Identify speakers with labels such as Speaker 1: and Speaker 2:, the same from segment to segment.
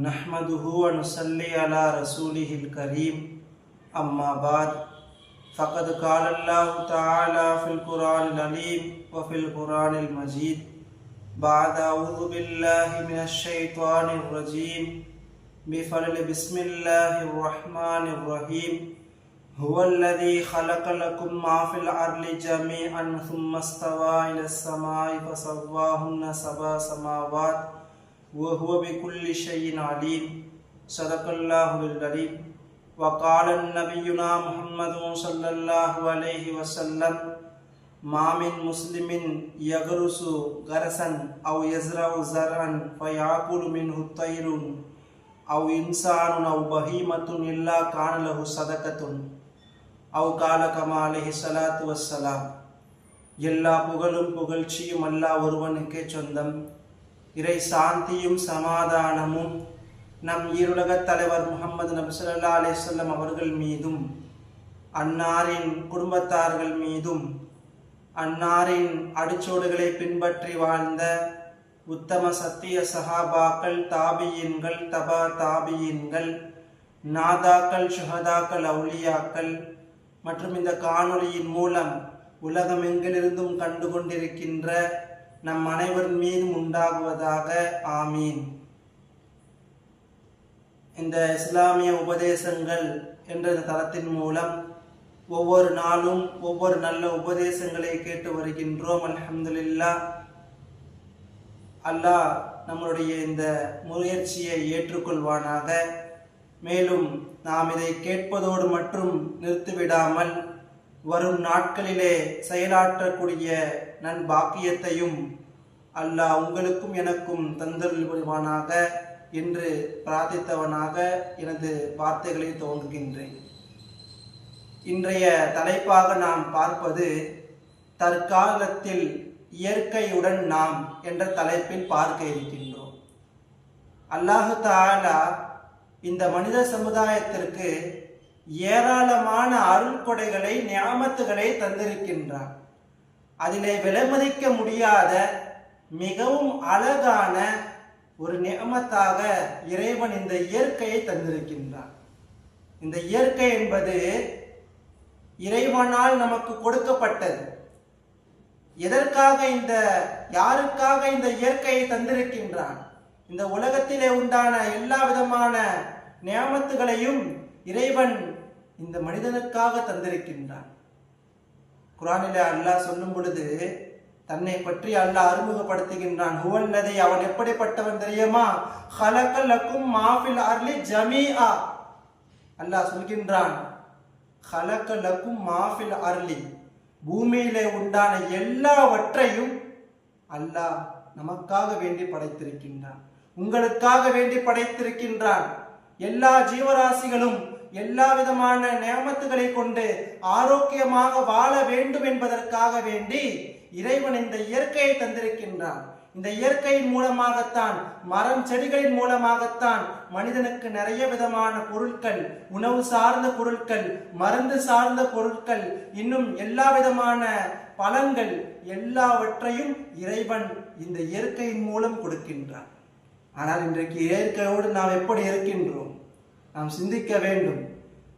Speaker 1: نحمده ونصلي على رسوله الكريم، أما بعد، فقد قال الله تعالى في القرآن العليم وفي القرآن المجيد بعد أعوذ بالله من الشيطان الرجيم، بفضل بسم الله الرحمن الرحيم هو الذي خلق لكم ما في الأرض جميعا ثم استوى إلى السماء فسواهن سبع سماوات وهو بكل شيء عليم صدق الله العليم وقال نبينا محمد صلى الله عليه وسلم ما من مسلم يغرس غرسا أو يزرع زرعا فيأكل منه الطير أو إنسان أو بهيمة إلا كان له صدقة أو قال كما عليه الصلاة والسلام எல்லா புகழும் புகழ்ச்சியும் அல்லாஹ் ஒருவனுக்கே சொந்தம் இறை சாந்தியும் சமாதானமும் நம் ஈருலகத் தலைவர் முகமது நபிசல்லா ஸல்லல்லாஹு அவர்கள் மீதும் அன்னாரின் குடும்பத்தார்கள் மீதும் அன்னாரின் அடிச்சோடுகளை பின்பற்றி வாழ்ந்த உத்தம சத்திய சஹாபாக்கள் தாபியின்கள் தபா தாபியின்கள் நாதாக்கள் சுஹதாக்கள் அவுலியாக்கள் மற்றும் இந்த காணொளியின் மூலம் உலகமெங்கிலிருந்தும் கண்டு கொண்டிருக்கின்ற நம் அனைவர் மீதும் உண்டாகுவதாக ஆமீன். இந்த இஸ்லாமிய உபதேசங்கள் என்ற தளத்தின் மூலம் ஒவ்வொரு நாளும் ஒவ்வொரு நல்ல உபதேசங்களை கேட்டு வருகின்றோம் அலமதுல்லா அல்லாஹ் நம்மளுடைய இந்த முயற்சியை ஏற்றுக்கொள்வானாக. மேலும் நாம் இதை கேட்பதோடு மட்டும் நிறுத்திவிடாமல் வரும் நாட்களிலே செயலாற்றக்கூடிய நன் பாக்கியத்தையும் அல்லாஹ் உங்களுக்கும் எனக்கும் தந்தருள் புரிவானாக என்று பிரார்த்தித்தவனாக எனது வார்த்தைகளை துவங்குகின்றேன். இன்றைய தலைப்பாக நாம் பார்ப்பது தற்காலத்தில் இயற்கையுடன் நாம் என்ற தலைப்பில் பார்க்க இருக்கின்றோம். அல்லாஹு தாலா இந்த மனித சமுதாயத்திற்கு ஏராளமான அருள்கொடைகளை ஞாபகத்துகளை தந்திருக்கின்றார் அதிலே விலைமதிக்க முடியாத மிகவும் அழகான ஒரு நியமத்தாக இறைவன் இந்த இயற்கையை தந்திருக்கின்றான். இந்த இயற்கை என்பது இறைவனால் நமக்கு கொடுக்கப்பட்டது. எதற்காக இந்த யாருக்காக இந்த இயற்கையை தந்திருக்கின்றான்? இந்த உலகத்திலே உண்டான எல்லா விதமான நியமத்துகளையும் இறைவன் இந்த மனிதனுக்காக தந்திருக்கின்றான். குரானிலே அல்லாஹ் சொல்லும் பொழுது தன்னை பற்றி அல்லாஹ் அறிமுகப்படுத்துகின்றான். ஹுவல்லதை அவன் எப்படிப்பட்டவன் தெரியுமா? ஹலக்கலக்கும் மாஃபில் அர்லி ஜமீஆ. அல்லாஹ் சொல்கின்றான் ஹலக்கலக்கும் மாஃபில் அர்லி. பூமியிலே உண்டான எல்லாவற்றையும் அல்லாஹ் நமக்காக வேண்டி படைத்திருக்கின்றான். உங்களுக்காக வேண்டி படைத்திருக்கின்றான். எல்லா ஜீவராசிகளும் எல்லா விதமான நியமத்துகளை கொண்டு ஆரோக்கியமாக வாழ வேண்டும் என்பதற்காக வேண்டி இறைவன் இந்த இயற்கையை தந்திருக்கின்றான். இந்த இயற்கையின் மூலமாகத்தான் மரம் செடிகளின் மூலமாகத்தான் மனிதனுக்கு நிறைய விதமான பொருட்கள் உணவு சார்ந்த பொருட்கள் மருந்து சார்ந்த பொருட்கள் இன்னும் எல்லா விதமான பலன்கள் எல்லாவற்றையும் இறைவன் இந்த இயற்கையின் மூலம் கொடுக்கின்றான். ஆனால் இன்றைக்கு இயற்கையோடு நாம் எப்படி இருக்கின்றோம்? நாம் சிந்திக்க வேண்டும்.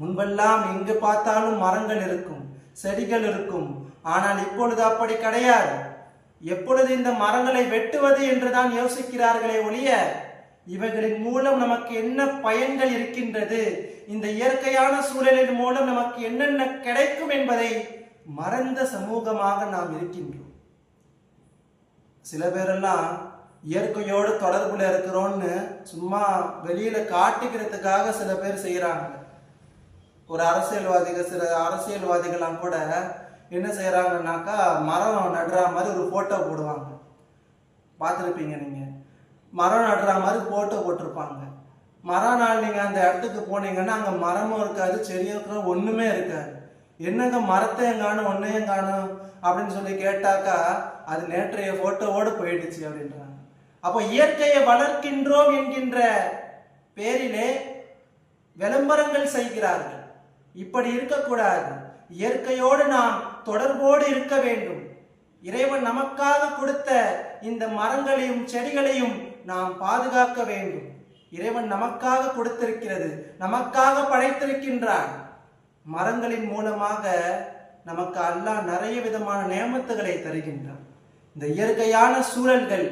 Speaker 1: முன்பெல்லாம் எங்கு பார்த்தாலும் மரங்கள் இருக்கும் செடிகள் இருக்கும் ஆனால் இப்பொழுது அப்படி கிடையாது. எப்பொழுது இந்த மரங்களை வெட்டுவது என்றுதான் யோசிக்கிறார்களே ஒழிய இவைகளின் மூலம் நமக்கு என்ன பயன்கள் இருக்கின்றது? இந்த இயற்கையான சூழலின் மூலம் நமக்கு என்னென்ன கிடைக்கும் என்பதை மறந்த சமூகமாக நாம் இருக்கின்றோம். சில பேரெல்லாம் இயற்கையோடு தொடர்புல இருக்கிறோன்னு சும்மா வெளியில காட்டிக்கிறதுக்காக சில பேர் செய்யறாங்க ஒரு அரசியல்வாதிகள் சில அரசியல்வாதிகள்லாம் கூட என்ன செய்கிறாங்கன்னாக்கா மரம் நடுற மாதிரி ஒரு ஃபோட்டோ போடுவாங்க. பார்த்துருப்பீங்க நீங்கள் மரம் நடுற மாதிரி ஃபோட்டோ போட்டிருப்பாங்க. மரம் நாள் நீங்கள் அந்த இடத்துக்கு போனீங்கன்னா அங்கே மரமும் இருக்காது செடியும் இருக்கிற ஒன்றுமே இருக்காது. என்னங்க மரத்தை காணும் ஒன்னையும் காணும் அப்படின்னு சொல்லி கேட்டாக்கா அது நேற்றைய ஃபோட்டோவோடு போயிடுச்சு அப்படின்றாங்க. அப்போ இயற்கையை வளர்க்கின்றோம் என்கின்ற பேரிலே விளம்பரங்கள் செய்கிறார்கள். இப்படி இருக்கக்கூடாது. இயற்கையோடு நாம் தொடர்போடு இருக்க வேண்டும். இறைவன் நமக்காக கொடுத்த இந்த மரங்களையும் செடிகளையும் நாம் பாதுகாக்க வேண்டும். இறைவன் நமக்காக கொடுத்திருக்கிறது நமக்காக படைத்திருக்கின்றான் மரங்களின் மூலமாக நமக்கு அல்லாஹ் நிறைய விதமான நியமத்துகளை தருகின்றான். இந்த இயற்கையான சூழல்கள்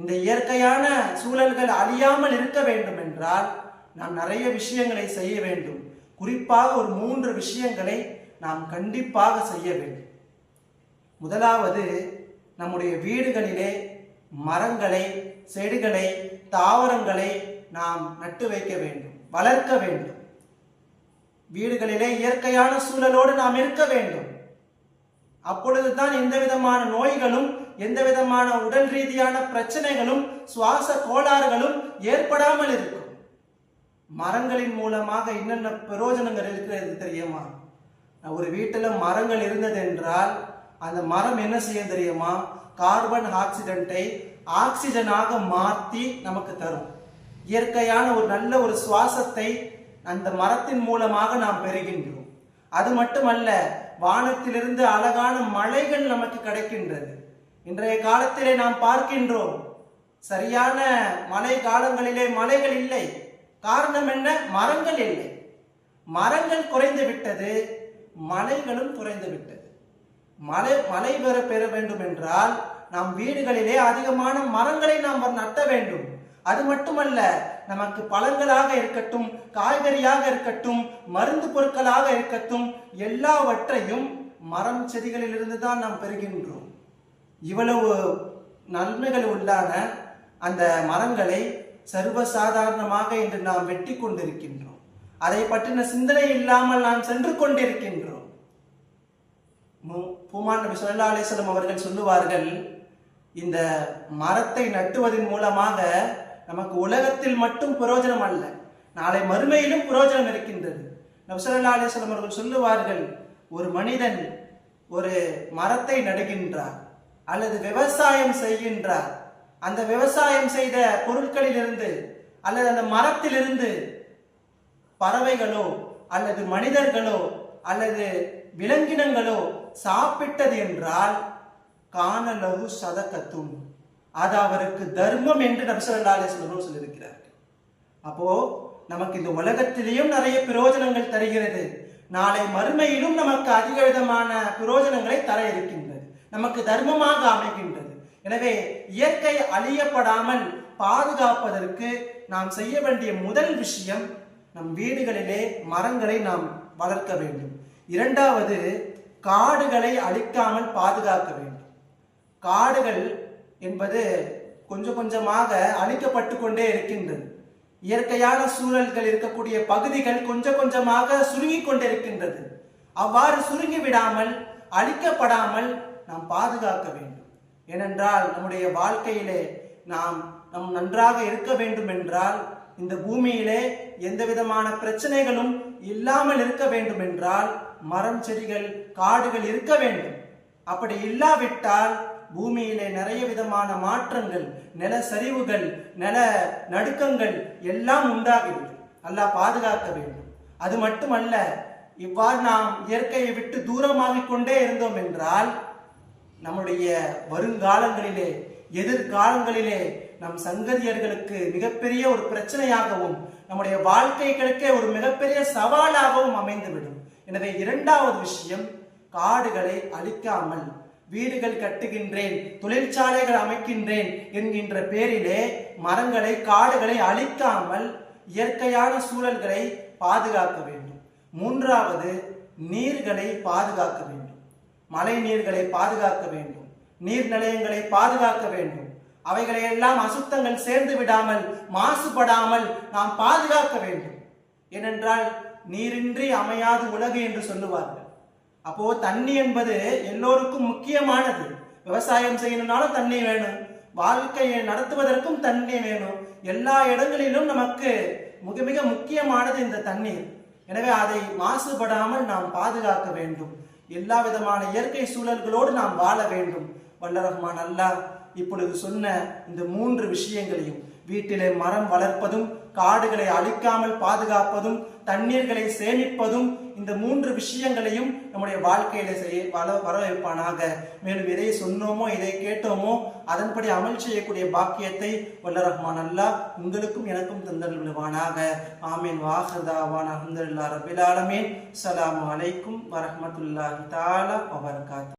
Speaker 1: இந்த இயற்கையான சூழல்கள் அழியாமல் இருக்க வேண்டும் என்றால் நாம் நிறைய விஷயங்களை செய்ய வேண்டும். குறிப்பாக ஒரு மூன்று விஷயங்களை நாம் கண்டிப்பாக செய்ய வேண்டும். முதலாவது நம்முடைய வீடுகளிலே மரங்களை செடிகளை தாவரங்களை நாம் நட்டு வைக்க வேண்டும் வளர்க்க வேண்டும். வீடுகளிலே இயற்கையான சூழலோடு நாம் இருக்க வேண்டும். அப்பொழுதுதான் எந்த விதமான நோய்களும் எந்த விதமான உடல் ரீதியான பிரச்சனைகளும் சுவாச கோளாறுகளும் ஏற்படாமல் இருக்கும். மரங்களின் மூலமாக என்னென்ன பிரயோஜனங்கள் இருக்கிறது தெரியுமா? ஒரு வீட்டில் மரங்கள் இருந்தது என்றால் அந்த மரம் என்ன செய்ய தெரியுமா? கார்பன் ஆக்சிடென்ட்டை ஆக்சிஜனாக மாற்றி நமக்கு தரும். இயற்கையான ஒரு நல்ல ஒரு சுவாசத்தை அந்த மரத்தின் மூலமாக நாம் பெறுகின்றோம். அது மட்டுமல்ல வானத்திலிருந்து அழகான மலைகள் நமக்கு கிடைக்கின்றது. இன்றைய காலத்திலே நாம் பார்க்கின்றோம் சரியான மழை காலங்களிலே மலைகள் இல்லை. காரணம் என்ன? மரங்கள் இல்லை. மரங்கள் குறைந்து விட்டது. மலைகளும் குறைந்துவிட்டது. மலை மழை பெற பெற வேண்டும் என்றால் நம் வீடுகளிலே அதிகமான மரங்களை நாம் நட்ட வேண்டும். அது மட்டுமல்ல நமக்கு பழங்களாக இருக்கட்டும் காய்கறியாக இருக்கட்டும் மருந்து பொருட்களாக இருக்கட்டும் எல்லாவற்றையும் மரம் செடிகளிலிருந்து தான் நாம் பெறுகின்றோம். இவ்வளவு நன்மைகள் உள்ளான அந்த மரங்களை சர்வசாதாரணமாக இன்று நாம் வெட்டி கொண்டிருக்கின்றோம். அதை பற்றின சிந்தனை இல்லாமல் நாம் சென்று கொண்டிருக்கின்றோம். பூமான் நபி சொல்லா அலிஸ்லம் அவர்கள் சொல்லுவார்கள் இந்த மரத்தை நட்டுவதன் மூலமாக நமக்கு உலகத்தில் மட்டும் பிரயோஜனம் அல்ல நாளை மறுமையிலும் பிரயோஜனம் இருக்கின்றது. நபி அலிஸ்லம் அவர்கள் சொல்லுவார்கள் ஒரு மனிதன் ஒரு மரத்தை நடுகின்றார் அல்லது விவசாயம் செய்கின்றார். அந்த விவசாயம் செய்த பொருட்களிலிருந்து அல்லது அந்த மரத்திலிருந்து பறவைகளோ அல்லது மனிதர்களோ அல்லது விலங்கினங்களோ சாப்பிட்டது என்றால் காணலகு சதக்கத்தும். அது அவருக்கு தர்மம் என்று நபிசல்லாலே சொல்லணும் சொல்லியிருக்கிறார்கள் அப்போ நமக்கு இந்த உலகத்திலேயும் நிறைய பிரயோஜனங்கள் தருகிறது. நாளை மறுமையிலும் நமக்கு அதிக விதமான பிரயோஜனங்களை தர இருக்கின்றது. நமக்கு தர்மமாக அமைகின்றது. எனவே இயற்கை அழியப்படாமல் பாதுகாப்பதற்கு நாம் செய்ய வேண்டிய முதல் விஷயம் நம் வீடுகளிலே மரங்களை நாம் வளர்க்க வேண்டும். இரண்டாவது காடுகளை அழிக்காமல் பாதுகாக்க வேண்டும். காடுகள் என்பது கொஞ்சம் கொஞ்சமாக அழிக்கப்பட்டு கொண்டே இருக்கின்றது. இயற்கையான சூழல்கள் இருக்கக்கூடிய பகுதிகள் கொஞ்சம் கொஞ்சமாக சுருங்கி கொண்டிருக்கின்றது. அவ்வாறு சுருங்கி விடாமல் அழிக்கப்படாமல் நாம் பாதுகாக்க வேண்டும். ஏனென்றால் நம்முடைய வாழ்க்கையிலே நாம் நம் நன்றாக இருக்க வேண்டும் என்றால் இந்த பூமியிலே எந்த விதமான பிரச்சனைகளும் இல்லாமல் இருக்க வேண்டும் என்றால் மரம் செடிகள் காடுகள் இருக்க வேண்டும். அப்படி இல்லாவிட்டால் பூமியிலே நிறைய விதமான மாற்றங்கள் நில சரிவுகள் நில நடுக்கங்கள் எல்லாம் உண்டாகிவிடும் அல்லாஹ் பாதுகாக்க வேண்டும். அது மட்டுமல்ல இவ்வாறு நாம் இயற்கையை விட்டு தூரமாகிக் கொண்டே இருந்தோம் என்றால் நம்முடைய வருங்காலங்களிலே எதிர்காலங்களிலே நம் சங்கதியர்களுக்கு மிகப்பெரிய ஒரு பிரச்சனையாகவும் நம்முடைய வாழ்க்கைகளுக்கே ஒரு மிகப்பெரிய சவாலாகவும் அமைந்துவிடும். எனவே இரண்டாவது விஷயம் காடுகளை அழிக்காமல் வீடுகள் கட்டுகின்றேன் தொழிற்சாலைகள் அமைக்கின்றேன் என்கின்ற பேரிலே மரங்களை காடுகளை அழிக்காமல் இயற்கையான சூழல்களை பாதுகாக்க வேண்டும். மூன்றாவது நீர்களை பாதுகாக்க வேண்டும். மழை நீர்களை பாதுகாக்க வேண்டும். நீர் நிலையங்களை பாதுகாக்க வேண்டும். அவைகளை எல்லாம் அசுத்தங்கள் சேர்ந்து விடாமல் மாசுபடாமல் நாம் பாதுகாக்க வேண்டும். ஏனென்றால் நீரின்றி அமையாது உலகு என்று சொல்லுவார்கள். அப்போ தண்ணி என்பது எல்லோருக்கும் முக்கியமானது. விவசாயம் செய்யணும்னாலும் தண்ணி வேணும். வாழ்க்கையை நடத்துவதற்கும் தண்ணி வேணும். எல்லா இடங்களிலும் நமக்கு மிக மிக முக்கியமானது இந்த தண்ணீர். எனவே அதை மாசுபடாமல் நாம் பாதுகாக்க வேண்டும். எல்லா விதமான இயற்கை சூழல்களோடு நாம் வாழ வேண்டும். வல்ல ரஹ்மான் அல்லாஹ் இப்பொழுது சொன்ன இந்த மூன்று விஷயங்களையும் வீட்டிலே மரம் வளர்ப்பதும் காடுகளை அழிக்காமல் பாதுகாப்பதும் தண்ணீர்களை சேமிப்பதும் இந்த மூன்று விஷயங்களையும் நம்முடைய வாழ்க்கையில செய்ய வள வர வைப்பானாக மேலும் எதை சொன்னோமோ எதை கேட்டோமோ அதன்படி அமல் செய்யக்கூடிய பாக்கியத்தை வல்ல ரஹ்மான் அல்லாஹ் உங்களுக்கும் எனக்கும் தந்தல் விடுவானாக. ஆமீன். வாஹதாவான் அஹமதுல்லா ரபில் அலாம் அலைக்கும் வரஹ்மத்துல்லாஹி தஆலா வபரகாத்து